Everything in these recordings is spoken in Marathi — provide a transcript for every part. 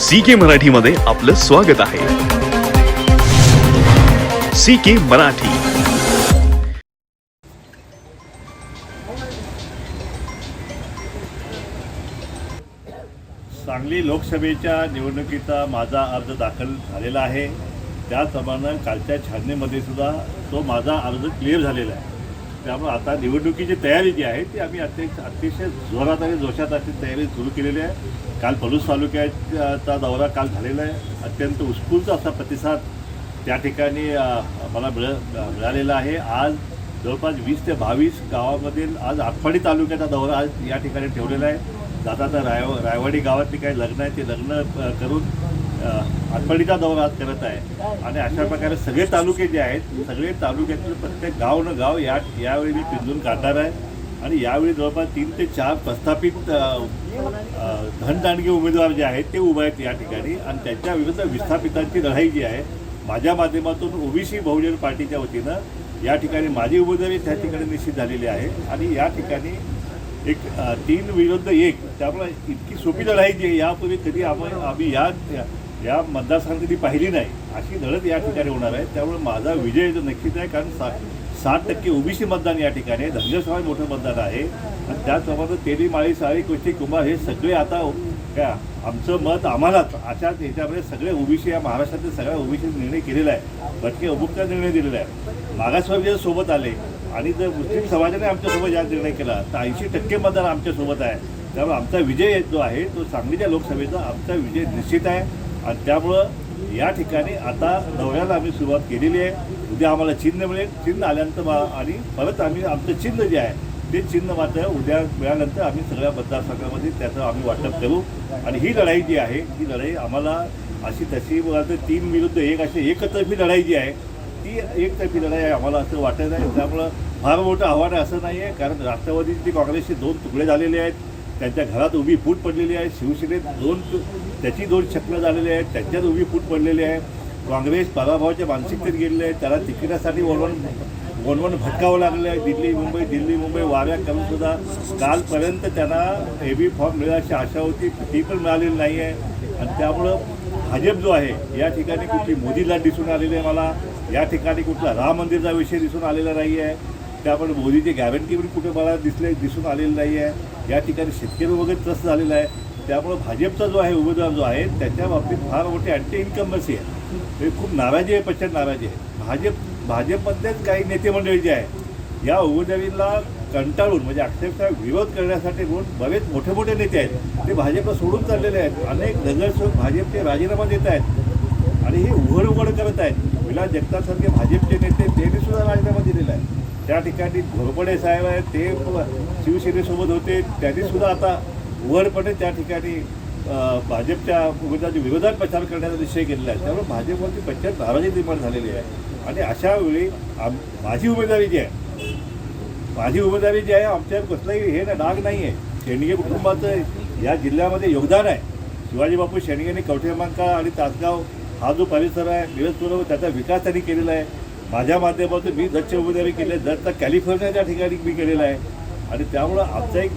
सी के मराठीमध्ये आपलं स्वागत आहे. सी के मराठी. सांगली लोकसभेच्या निवडणुकीचा माझा अर्ज दाखल झालेला आहे. त्याचप्रमाणे कालच्या छाननीमध्ये सुद्धा तो माझा अर्ज क्लिअर झालेला आहे. त्यामुळे आता निवडणुकीची तयारी जी आहे ती आम्ही अत्यंत अतिशय जोरात आणि जोशात अशी तयारी सुरू केलेली आहे. काल पलूस तालुक्याचा दौरा काल झालेला आहे. अत्यंत उत्स्फूर्त असा प्रतिसाद त्या ठिकाणी मला मिळ मिळालेला आहे. आज जवळपास वीस ते बावीस गावामधील आज आठवाडी तालुक्याचा दौरा आज या ठिकाणी ठेवलेला आहे. जाता तर राय रायवाडी गावातली काही लग्न आहे ते लग्न करून आठवडीचा दौरा करत आहे. आणि अशा प्रकारे सगळे तालुके जे आहेत सगळे तालुक्यातील प्रत्येक गाव न गाव या यावेळी मी पिंजून काढणार आहे. आणि यावेळी जवळपास तीन ते चार प्रस्थापित अ, धनदांडगे उमेदवार जे आहेत ते उभे आहेत या ठिकाणी. आणि त्यांच्या विरुद्ध विस्थापितांची लढाई जी आहे माझ्या माध्यमातून ओबीसी बहुजन पार्टीच्या वतीनं या ठिकाणी माझी उमेदवारी त्या ठिकाणी निश्चित झालेली आहे. आणि या ठिकाणी एक तीन विरुद्ध एक त्यामुळे इतकी सोपी लढाई जी आहे यापूर्वी कधी आम्ही आम्ही या या मतदारसंघात कधी पाहिली नाही अशी लढत या ठिकाणी होणार आहे. त्यामुळे माझा विजय जो नक्कीच आहे कारण सा साठ टक्के ओबीसी मतदान या ठिकाणी आहे. धनगर समाज मोठं मतदान आहे. आणि त्याचप्रमाणे तेली माळी साळी कोची कुंभार हे सगळे आता काय आमचं मत आम्हालाच अशाच याच्यामध्ये सगळे ओबीसी या महाराष्ट्रातील सगळ्या ओबीसी निर्णय केलेला आहे. भटके अमुकचा निर्णय दिलेला आहे. मागासवर्गीय सोबत आले आणि जर मुस्लिम समाजाने आमच्यासोबत या निर्णय केला तर ऐंशी टक्के मतदान आमच्यासोबत आहे. त्यामुळे आमचा विजय जो आहे तो सांगलीच्या लोकसभेचा आमचा विजय निश्चित आहे. आणि त्यामुळं या ठिकाणी आता दौऱ्याला आम्ही सुरुवात केलेली आहे. उद्या आम्हाला चिन्ह मिळेल. चिन्ह आल्यानंतर मा- आणि परत आम्ही आमचं चिन्ह जे आहे ते चिन्ह मात्र उद्या मिळाल्यानंतर आम्ही सगळ्या मतदारसंघामध्ये त्याचं आम्ही वाटप करू. आणि ही लढाई जी आहे ही लढाई आम्हाला अशी तशी तर तीन विरुद्ध एक अशी एकतर्फी लढाई जी आहे ती एकतर्फी लढाई आहे आम्हाला असं वाटत आहे त्यामुळं फार मोठं आव्हान आहे असं नाही आहे कारण राष्ट्रवादीचे काँग्रेसचे दोन तुकडे झालेले आहेत. त्यांच्या घरात उभी फूट पडलेली आहे. शिवसेनेत दोन त्याची दोन चक्र झालेली आहेत. त्यांच्यात उभी फूट पडलेली आहे. काँग्रेस पराभवाच्या मानसिकतेत गेलेले आहे. त्याला तिकिटासाठी वळवण वणवण भटकावं लागलं आहे. दिल्ली मुंबई दिल्ली मुंबई वाऱ्या करून सुद्धा कालपर्यंत त्यांना ए बी फॉर्म मिळायची आशा होती. ती पण मिळालेली नाही आहे. आणि त्यामुळं भाजप जो आहे या ठिकाणी कुठली मोदीला दिसून आलेली आहे मला. या ठिकाणी कुठला राम मंदिरचा विषय दिसून आलेला नाही आहे त्यामुळे मोदीची गॅरंटी पण कुठे मला दिसले दिसून आलेली नाही आहे या ठिकाणी शेतकरी वगैरे त्रस्त झालेला आहे. त्यामुळं भाजपचा जो आहे उमेदवार जो आहे त्याच्या बाबतीत फार मोठी अँटी इन्कम्बन्सी आहे हे खूप नाराजी आहे पश्चात नाराजी आहे. भाजप भाजपमधलेच काही नेते मंडळी जे आहे या उमेदवारीला कंटाळून म्हणजे अक्षरशः विरोध करण्यासाठी म्हणून बरेच मोठे मोठे नेते आहेत. ते भाजपला सोडून चाललेले आहेत. अनेक नगरसेवक भाजपचे राजीनामा देत आहेत. आणि हे उघड उघड करत आहेत. विलास जगतासारखे भाजपचे नेते त्यांनी सुद्धा राजीनामा दिलेला आहे. त्या ठिकाणी घोरपडे साहेब आहेत ते शिवसेनेसोबत होते. त्यांनी सुद्धा आता उघडपणे त्या ठिकाणी भाजपच्या उमेदवाराच्या विरोधात प्रचार करण्याचा निश्चय केलेला आहे. त्यामुळे भाजपवरती प्रचंड नाराजी निर्माण झालेली आहे. आणि अशा वेळी आम माझी उमेदवारी जी आहे माझी उमेदवारी जी आहे आमच्या कसलाही हे ना डाग नाही आहे शेंडगे कुटुंबाचं या जिल्ह्यामध्ये योगदान आहे. शिवाजी बापू शेंडगेंनी कवठेमांका आणि तासगाव हा जो परिसर आहे मिरजपूर त्याचा विकास त्यांनी केलेला आहे. माझ्या माध्यमातून मी दच्छ उमेदवारी केले. आहे कॅलिफोर्नियाच्या ठिकाणी मी केलेला आहे. आणि त्यामुळं आमचा एक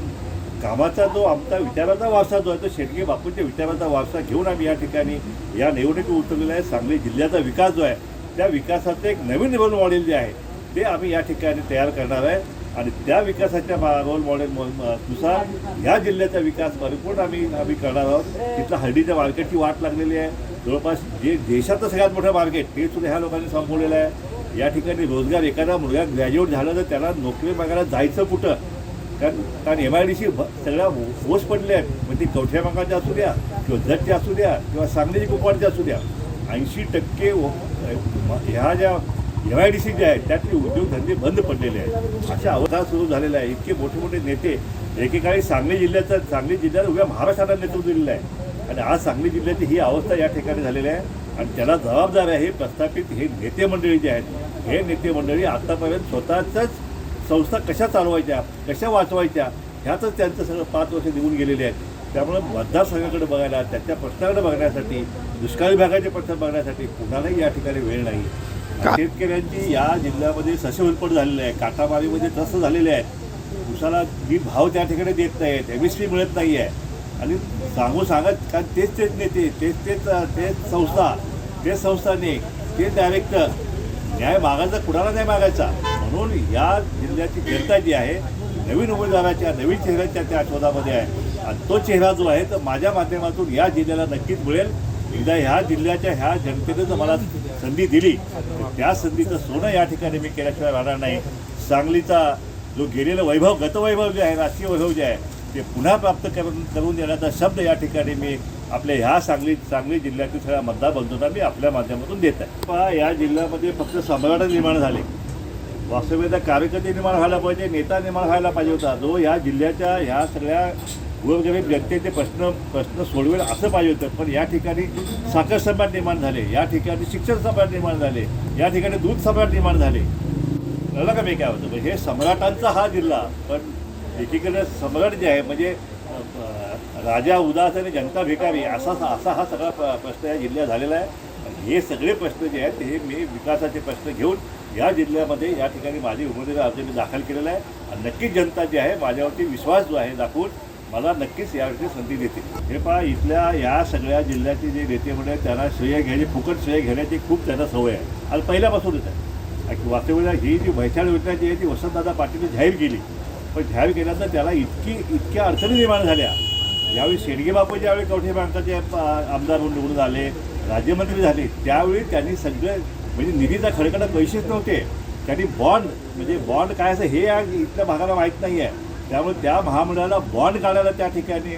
कामाचा जो आमचा विचाराचा वारसा जो आहे तो शेटगे बापूंच्या विचाराचा वारसा घेऊन आम्ही या ठिकाणी या निवडणुकीत उतरलेला आहे. सांगली जिल्ह्याचा विकास जो आहे त्या विकासाचं एक नवीन रोल मॉडेल जे आहे ते आम्ही या ठिकाणी तयार करणार आहे. आणि त्या विकासाच्या रोल मॉडेल नुसार ह्या जिल्ह्याचा विकास परिपूर्ण आम्ही आम्ही करणार आहोत. तिथलं हळदीच्या मार्केटची वाट लागलेली आहे. जवळपास जे देशातलं सगळ्यात मोठं मार्केट ते सुद्धा ह्या लोकांनी संपवलेलं आहे. या ठिकाणी रोजगार एखादा मुलगा ग्रॅज्युएट झाला तर त्याला नोकरी मागायला जायचं कुठं? कारण कारण एम आय डी सी सगळ्या ओस पडले आहेत. मग ती कवठ्या भागाच्या असू द्या किंवा जतच्या असू द्या किंवा सांगलीची कुपवाडच्या असू द्या. ऐंशी टक्के ह्या ज्या एम आय डी सी ज्या आहेत त्यातले उद्योगधंदे बंद पडलेले आहेत. अशा अवधार सुरू झालेल्या आहे इतके मोठे मोठे नेते एकेकाळी सांगली जिल्ह्याचा सांगली जिल्ह्यात उभ्या महाराष्ट्राला नेतृत्व दिलेलं आहे. आणि आज सांगली जिल्ह्याची ही अवस्था या ठिकाणी झालेली आहे. आणि त्याला जबाबदार आहे प्रस्थापित हे नेते मंडळी जे आहेत हे नेते मंडळी आतापर्यंत स्वतःच संस्था कशा चालवायच्या कशा वाचवायच्या ह्यातच त्यांचं सगळं पाच वर्ष निघून गेलेले आहेत. त्यामुळे मतदारसंघाकडे बघायला त्याच्या प्रश्नाकडे बघण्यासाठी दुष्काळी भागाचे प्रश्न बघण्यासाठी कुणालाही या ठिकाणी वेळ नाही. शेतकऱ्यांची या जिल्ह्यामध्ये सस्यउत्पड झालेलं आहे काटामारीमध्ये त्रस्त झालेले आहेत. उसाला मी भाव त्या ठिकाणी देत नाहीत एम एस पी मिळत नाही आहे आणि सांगू सांगत कारण तेच तेच नेते तेच तेच तेच संस्था तेच संस्थाने तेच डायरेक्टर न्याय मागायचा कुणाला नाही मागायचा? म्हणून या जिल्ह्याची जनता जी आहे नवीन उमेदवाराच्या नवीन चेहऱ्याच्या त्या शोधामध्ये आहे. आणि तो चेहरा जो आहे तर माझ्या माध्यमातून या जिल्ह्याला नक्कीच मिळेल. एकदा ह्या जिल्ह्याच्या ह्या जनतेनं जर मला संधी दिली तर त्या संधीचं सोनं या ठिकाणी मी केल्याशिवाय राहणार नाही. सांगलीचा जो गेलेलं वैभव गतवैभव जे आहे राजकीय वैभव जे आहे ते पुन्हा प्राप्त करून करून देण्याचा शब्द या ठिकाणी मी आपल्या ह्या सांगली सांगली जिल्ह्यातील सगळ्या मतदार बंधूंना मी आपल्या माध्यमातून देत आहे. पहा या जिल्ह्यामध्ये फक्त सम्राट निर्माण झाले. वास्तव्यता कार्यकर्ते निर्माण व्हायला पाहिजे नेता निर्माण व्हायला पाहिजे होता. जो या जिल्ह्याच्या ह्या सगळ्या गोरगरीब जनतेचे प्रश्न प्रश्न सोडवेल असं पाहिजे होतं. पण या ठिकाणी साखर सम्राट निर्माण झाले. या ठिकाणी शिक्षण सम्राट निर्माण झाले. या ठिकाणी दूध सम्राट निर्माण झाले. कळलं का मी काय होतं हे सम्राटांचा हा जिल्हा पण एकीकडे सम्राट जे आहे म्हणजे राजा उदास आणि जनता भिकारी असा असा हा सगळा प्र- प्रश्न या जिल्ह्यात झालेला आहे. आणि हे सगळे प्रश्न जे आहेत हे मी विकासाचे प्रश्न घेऊन या जिल्ह्यामध्ये या ठिकाणी माझी उमेदवारी अर्ज मी दाखल केलेला आहे. आणि नक्कीच जनता जी आहे माझ्यावरती विश्वास जो आहे दाखवून मला नक्कीच यावरती संधी देते. हे पहा इथल्या या सगळ्या जिल्ह्याचे जे नेते म्हणजे त्यांना श्रेय घ्यायची फुकट श्रेय घेण्याची खूप त्यांना सवय आहे. आणि पहिल्यापासूनच आहे. आणि वास्तविकता ही जी भैसाळ योजना जी आहे ती वसंतदादा पाटीलने जाहीर केली. पण जाहीर केल्यानंतर त्याला इतकी इतक्या अडचणी निर्माण झाल्या. यावेळी शेडगे बापू ज्यावेळी कवठे बँकाचे आमदार म्हणून निवडून आले राज्यमंत्री झाले त्यावेळी त्यांनी सगळे म्हणजे निधीचा खडकडा पैसेच नव्हते त्यांनी बॉन्ड म्हणजे बॉन्ड काय असं हे या इथल्या भागाला माहीत नाही आहे त्यामुळे त्या महामंडळाला बॉन्ड काढायला त्या ठिकाणी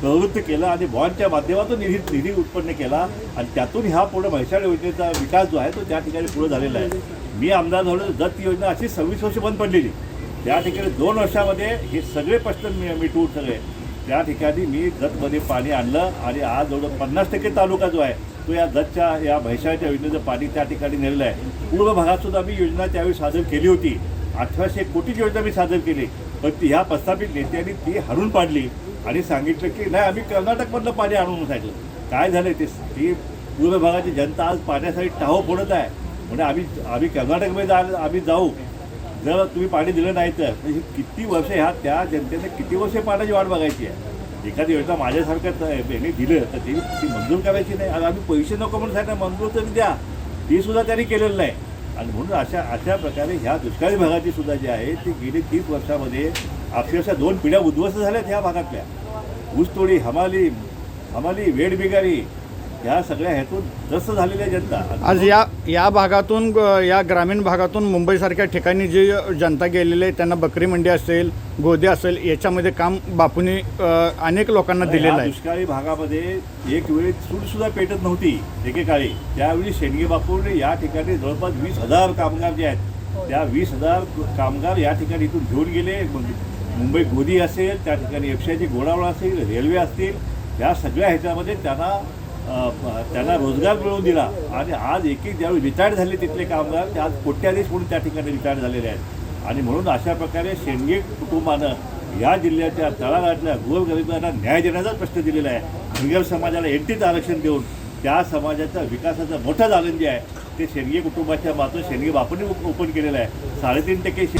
प्रवृत्त केलं आणि बॉन्डच्या माध्यमातून निधी निधी उत्पन्न केला. आणि त्यातून ह्या पुढे म्हैसाळ योजनेचा विकास जो आहे तो त्या ठिकाणी पुढे झालेला आहे. मी आमदार झालो दत्त योजना अशी सव्वीस वर्ष बंद पडलेली. त्या ठिकाणी दोन वर्षामध्ये हे सगळे प्रश्न मी मिटवून सगळे. त्या ठिकाणी मी जतमध्ये पाणी आणलं आणि आज जवळ पन्नास टक्के तालुका जो आहे तो या जतच्या या म्हैसाळच्या योजनेचं पाणी त्या ठिकाणी नेलेलं आहे. पूर्व भागात सुद्धा मी योजना त्यावेळी सादर केली होती. अठराशे कोटीची योजना मी सादर केली. पण ती ह्या प्रस्थापित नेत्यांनी ती हरून पाडली आणि सांगितलं की नाही आम्ही कर्नाटकमधलं पाणी आणून सांगितलं. काय झालं ते? ती पूर्व भागाची जनता आज पाण्यासाठी टाहो फोडत आहे. म्हणजे आम्ही आम्ही कर्नाटकमध्ये जा आम्ही जाऊ. जर तुम्ही पाणी दिलं नाही तर म्हणजे किती वर्ष ह्या त्या जनतेने किती वर्ष पाण्याची वाट बघायची आहे? एखादी वेळेला माझ्यासारखं याने दिलं तर ती ती मंजूर करायची नाही. आणि आम्ही पैसे नको म्हणून सांगितलं मंजूर तरी द्या. ती सुद्धा त्यांनी केलेलं नाही. आणि म्हणून अशा अशा प्रकारे ह्या दुष्काळी भागाची सुद्धा जी आहे ती गेली तीस वर्षामध्ये अक्षरशः दोन पिढ्या उद्ध्वस्त झाल्यात ह्या भागातल्या. ऊसतोडी हमाली हमाली वेडबिगारी ह्या सगळ्या ह्यातून त्रस्त झालेल्या जनता. आज या या भागातून या ग्रामीण भागातून मुंबईसारख्या ठिकाणी जी जनता गेलेली आहे त्यांना बकरी मंडी असेल गोदे असेल याच्यामध्ये काम बापूंनी अनेक लोकांना दिलेलं या आहे. दुष्काळी भागामध्ये एक वेळी चूल सुद्धा पेटत नव्हती एकेकाळी. त्यावेळी शेंडगे बापूने या ठिकाणी जवळपास वीस हजार कामगार जे आहेत त्या वीस हजार कामगार या ठिकाणी इथून घेऊन गेले. मुंबई गोदी असेल त्या ठिकाणी एफशाची गोडावळ असेल रेल्वे असतील या सगळ्या ह्याच्यामध्ये त्यांना त्यांना रोजगार मिळवून दिला. आणि आज एक एक ज्यावेळी रिटायर्ड झाले तिथले कामगार ते आज कोट्याधीश म्हणून त्या ठिकाणी रिटायर्ड झालेले आहेत. आणि म्हणून अशा प्रकारे शेंडगे कुटुंबानं या जिल्ह्याच्या तळागाळातल्या गोरगरिबांना न्याय देण्याचाच प्रश्न दिलेला आहे. धनगर समाजाला एनटीचं आरक्षण देऊन त्या समाजाचा विकासाचं मोठं दालन जे आहे. ते शेंडगे कुटुंबाच्या मात्र शेंडगे बापूंनी ओपन केलेलं आहे. साडेतीन टक्के शे